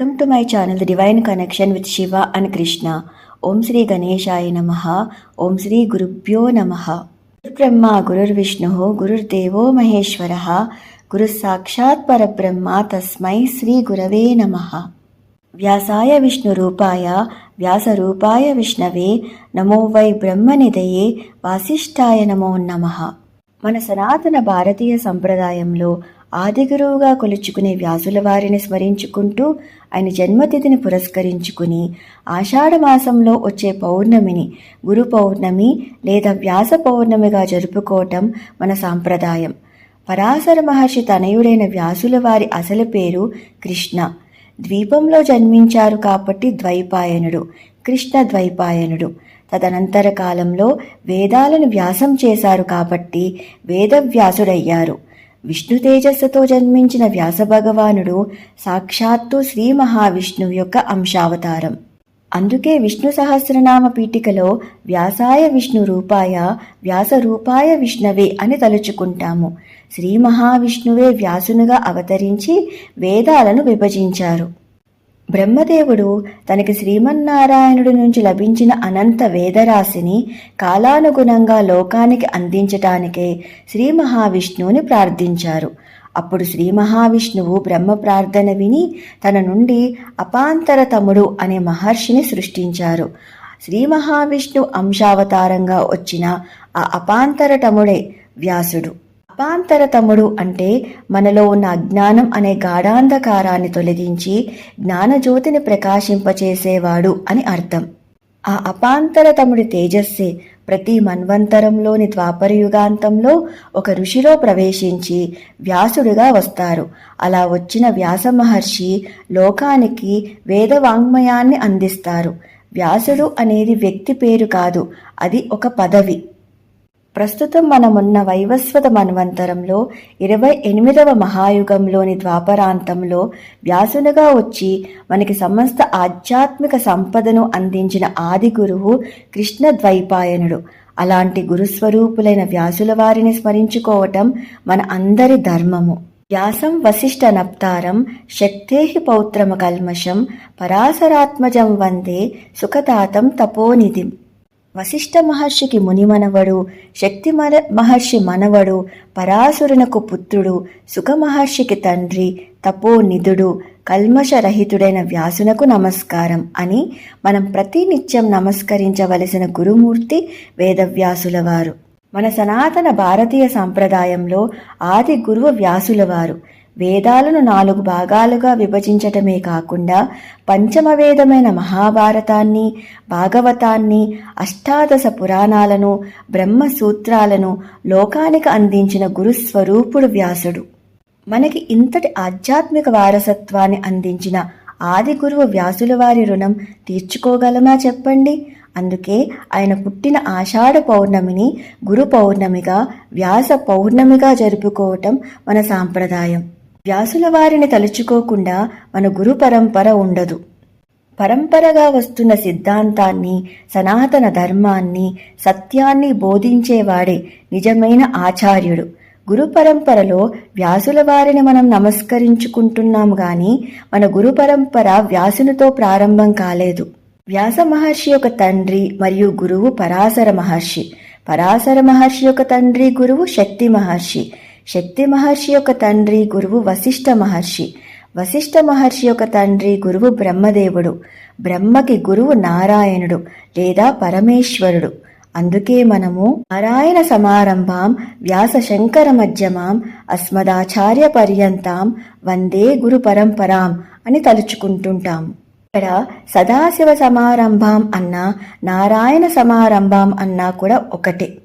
Welcome to my channel the divine connection with Shiva and Krishna ఓం శ్రీ గణేశాయ నమ ఓం శ్రీ గురుభ్యో నమ గురుబ్రహ్మ గురుర్విష్ణు గురుర్దేవో మహేశ్వర గురుసాక్షాత్ పరబ్రహ్మ తస్మై శ్రీ గురవే నమ వ్యాసాయ విష్ణు విష్ణురూపాయ వ్యాసరూపాయ విష్ణవే నమో వై బ్రహ్మనిదయే వాసిష్టాయ నమో నమ మన సనాతన భారతీయ సంప్రదాయంలో ఆదిగురువుగా కొలుచుకునే వ్యాసుల వారిని స్మరించుకుంటూ ఆయన జన్మతిథిని పురస్కరించుకుని ఆషాఢ మాసంలో వచ్చే పౌర్ణమిని గురు పౌర్ణమి లేదా వ్యాస పౌర్ణమిగా జరుపుకోవటం మన సాంప్రదాయం. పరాశర మహర్షి తనయుడైన వ్యాసుల వారి అసలు పేరు కృష్ణ. ద్వీపంలో జన్మించారు కాబట్టి ద్వైపాయనుడు కృష్ణ ద్వైపాయనుడు. తదనంతర కాలంలో వేదాలను వ్యాసం చేశారు కాబట్టి వేదవ్యాసుడయ్యారు. విష్ణు తేజస్సుతో జన్మించిన వ్యాస భగవానుడు సాక్షాత్తు శ్రీ మహావిష్ణువు యొక్క అంశావతారం. అందుకే విష్ణు సహస్రనామ పీఠికలో వ్యాసాయ విష్ణు రూపాయ వ్యాస రూపాయ విష్ణవే అని తలుచుకుంటాము. శ్రీ మహావిష్ణువే వ్యాసునుగా అవతరించి వేదాలను విభజించారు. బ్రహ్మదేవుడు తనకి శ్రీమన్నారాయణుడి నుంచి లభించిన అనంత వేదరాశిని కాలానుగుణంగా లోకానికి అందించటానికే శ్రీ మహావిష్ణువుని ప్రార్థించారు. అప్పుడు శ్రీ మహావిష్ణువు బ్రహ్మ ప్రార్థన విని తన నుండి అపాంతర తముడు అనే మహర్షిని సృష్టించారు. శ్రీ మహావిష్ణు అంశావతారంగా వచ్చిన ఆ అపాంతరటముడే వ్యాసుడు. అపాంతరతముడు అంటే మనలో ఉన్న అజ్ఞానం అనే గాఢాంధకారాన్ని తొలగించి జ్ఞానజ్యోతిని ప్రకాశింపచేసేవాడు అని అర్థం. ఆ అపాంతరతముడి తేజస్సే ప్రతి మన్వంతరంలోని ద్వాపరయుగాంతంలో ఒక ఋషిలో ప్రవేశించి వ్యాసుడిగా వస్తారు. అలా వచ్చిన వ్యాస మహర్షి లోకానికి వేదవాంగ్మయాన్ని అందిస్తారు. వ్యాసుడు అనేది వ్యక్తి పేరు కాదు అది ఒక పదవి. ప్రస్తుతం మనమున్న వైవస్వత మన్వంతరంలో ఇరవై ఎనిమిదవ మహాయుగంలోని ద్వాపరాంతంలో వ్యాసునిగా వచ్చి మనకి సమస్త ఆధ్యాత్మిక సంపదను అందించిన ఆది గురువు కృష్ణ ద్వైపాయనుడు. అలాంటి గురుస్వరూపులైన వ్యాసుల వారిని స్మరించుకోవటం మన అందరి ధర్మము. వ్యాసం వశిష్ఠ నప్తారం శక్తేహి పౌత్రమ కల్మషం పరాశరాత్మజం వందే సుఖతాతం తపోనిధిం. వశిష్ఠ మహర్షికి మునిమనవడు శక్తి మహర్షి మనవడు పరాసురునకు పుత్రుడు సుఖ మహర్షికి తండ్రి తపోనిధుడు కల్మషరహితుడైన వ్యాసునకు నమస్కారం అని మనం ప్రతినిత్యం నమస్కరించవలసిన గురుమూర్తి వేదవ్యాసుల వారు మన సనాతన భారతీయ సంప్రదాయంలో ఆది గురువు వ్యాసుల వారు వేదాలను నాలుగు భాగాలుగా విభజించటమే కాకుండా పంచమ వేదమైన మహాభారతాన్ని భాగవతాన్ని అష్టాదశ పురాణాలను బ్రహ్మసూత్రాలను లోకానికి అందించిన గురుస్వరూపుడు వ్యాసుడు. మనకి ఇంతటి ఆధ్యాత్మిక వారసత్వాన్ని అందించిన ఆది గురువు వ్యాసుల వారి రుణం తీర్చుకోగలమా చెప్పండి? అందుకే ఆయన పుట్టిన ఆషాఢ పౌర్ణమిని గురు పౌర్ణమిగా వ్యాస పౌర్ణమిగా జరుపుకోవటం మన సాంప్రదాయం. వ్యాసుల వారిని తలుచుకోకుండా మన గురు పరంపర ఉండదు. పరంపరగా వస్తున్న సిద్ధాంతాన్ని సనాతన ధర్మాన్ని సత్యాన్ని బోధించేవాడే నిజమైన ఆచార్యుడు. గురు పరంపరలో వ్యాసుల వారిని మనం నమస్కరించుకుంటున్నాం గాని మన గురు పరంపర వ్యాసునితో ప్రారంభం కాలేదు. వ్యాస మహర్షి యొక్క తండ్రి మరియు గురువు పరాశర మహర్షి. పరాశర మహర్షి యొక్క తండ్రి గురువు శక్తి మహర్షి. శక్తి మహర్షి యొక్క తండ్రి గురువు వశిష్ఠ మహర్షి. వశిష్ఠ మహర్షి యొక్క తండ్రి గురువు బ్రహ్మదేవుడు. బ్రహ్మకి గురువు నారాయణుడు లేదా పరమేశ్వరుడు. అందుకే మనము నారాయణ సమారంభాం వ్యాస శంకర మధ్యమాం అస్మదాచార్య పర్యంతాం వందే గురు పరంపరాం అని తలుచుకుంటుంటాం. ఇక్కడ సదాశివ సమారంభం అన్నా నారాయణ సమారంభం అన్నా కూడా ఒకటే.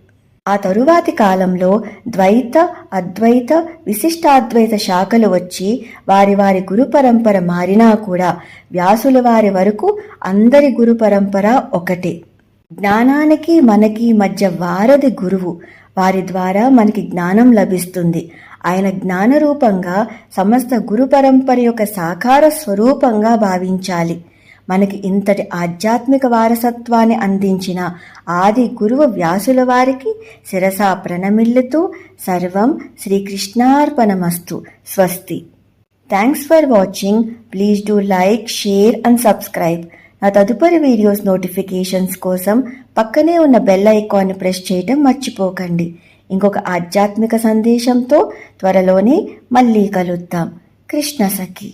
ఆ తరువాతి కాలంలో ద్వైత అద్వైత విశిష్టాద్వైత శాఖలు వచ్చి వారి వారి గురు పరంపర మారినా కూడా వ్యాసుల వారి వరకు అందరి గురు పరంపర ఒకటే. జ్ఞానానికి మనకి మధ్య వారధి గురువు వారి ద్వారా మనకి జ్ఞానం లభిస్తుంది. ఆయన జ్ఞాన రూపంగా సమస్త గురు పరంపర యొక్క సాకార స్వరూపంగా భావించాలి. మనకి ఇంతటి ఆధ్యాత్మిక వారసత్వాన్ని అందించిన ఆది గురువు వ్యాసుల వారికి శిరసా ప్రణమిల్లుతూ సర్వం శ్రీకృష్ణార్పణమస్తు. స్వస్తి. Thanks for watching please do like share and subscribe నా తదుపరి వీడియోస్ నోటిఫికేషన్స్ కోసం పక్కనే ఉన్న బెల్ ఐకాన్ని ప్రెస్ చేయటం మర్చిపోకండి. ఇంకొక ఆధ్యాత్మిక సందేశంతో త్వరలోనే మళ్ళీ కలుద్దాం. కృష్ణ సఖి.